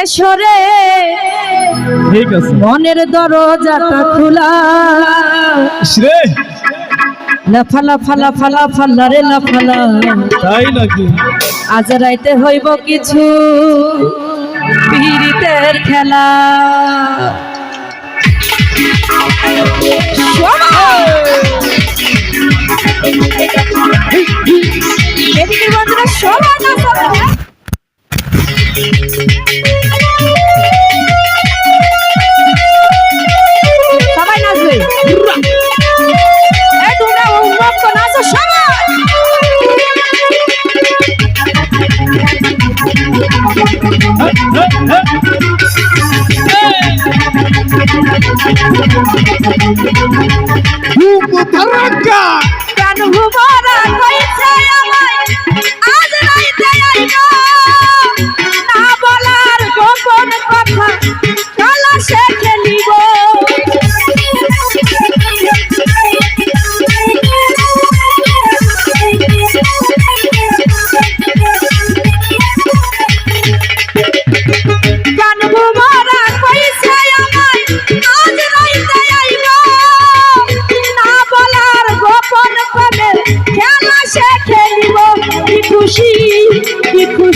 এসরে ঠিক আছে। মনের দরজাটা খোলা। রে। লাফালা ফালা ফালা ফালা রে লাফালা তাই নাকি? আজ রাইতে হইব কিছু পীড়িতের খেলা। না সবাই কেন হুবরা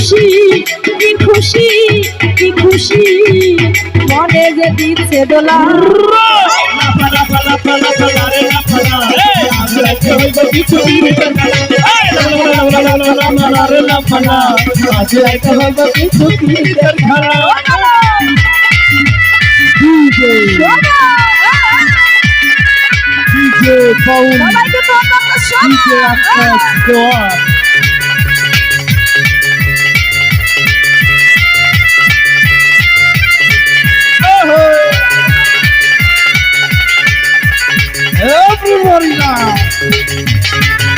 খুশি কি খুশি কি খুশি মনে যে দিচ্ছে দোলা সবাইকে now. টাকা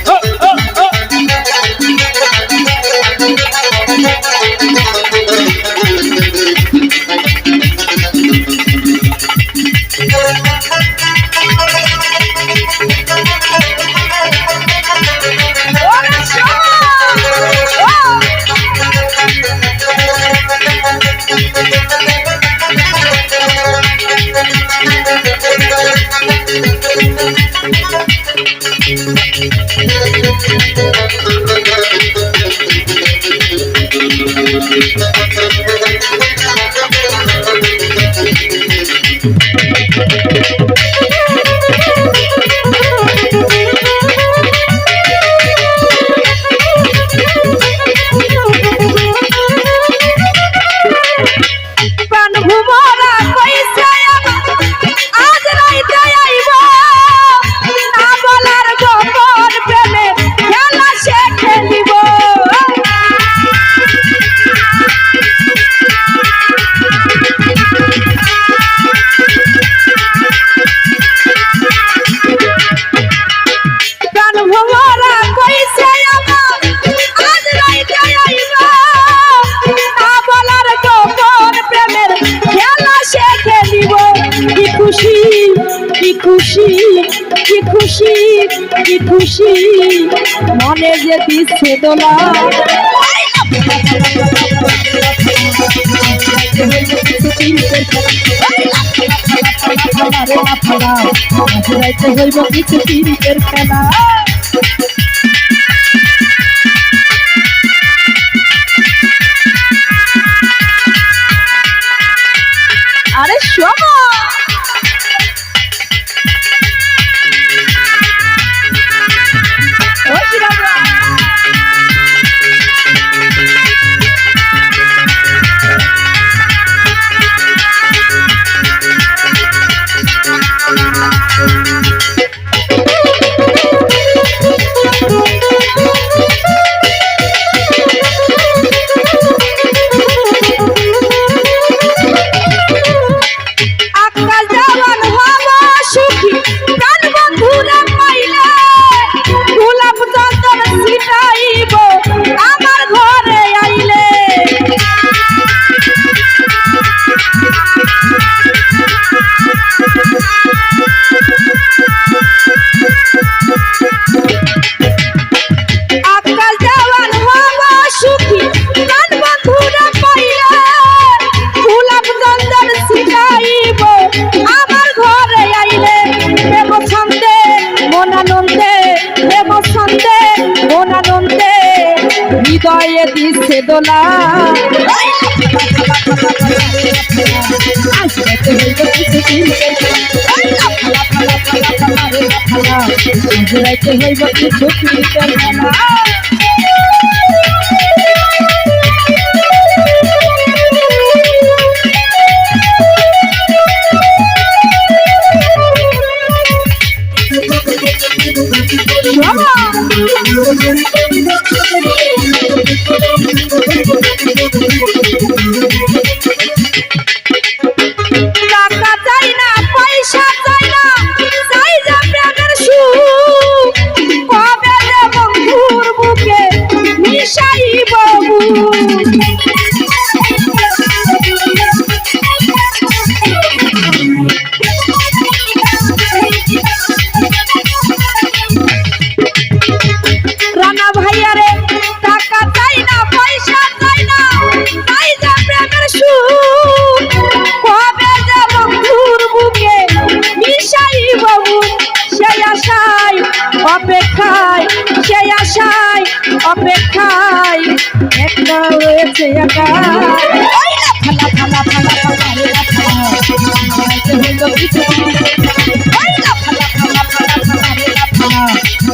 Para no morar com খুশি কি খুশি কি খুশি মনে যে দিচ্ছে দোলা। ঘুরাইতে হইব আরে সব করে দিচ্ছে দোলা। হইব কিছু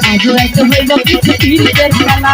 আজ হয়তো হইল কিছু পীড়িতের খেলা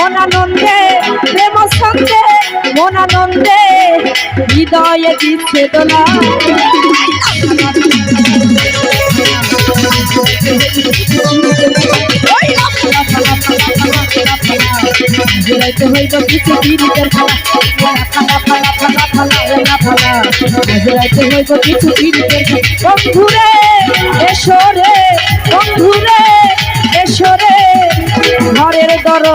মনানন্দে প্রেম সন্ধে মনানন্দে হৃদয়ে দিচ্ছে দোলা। এসো রে বন্ধুরে।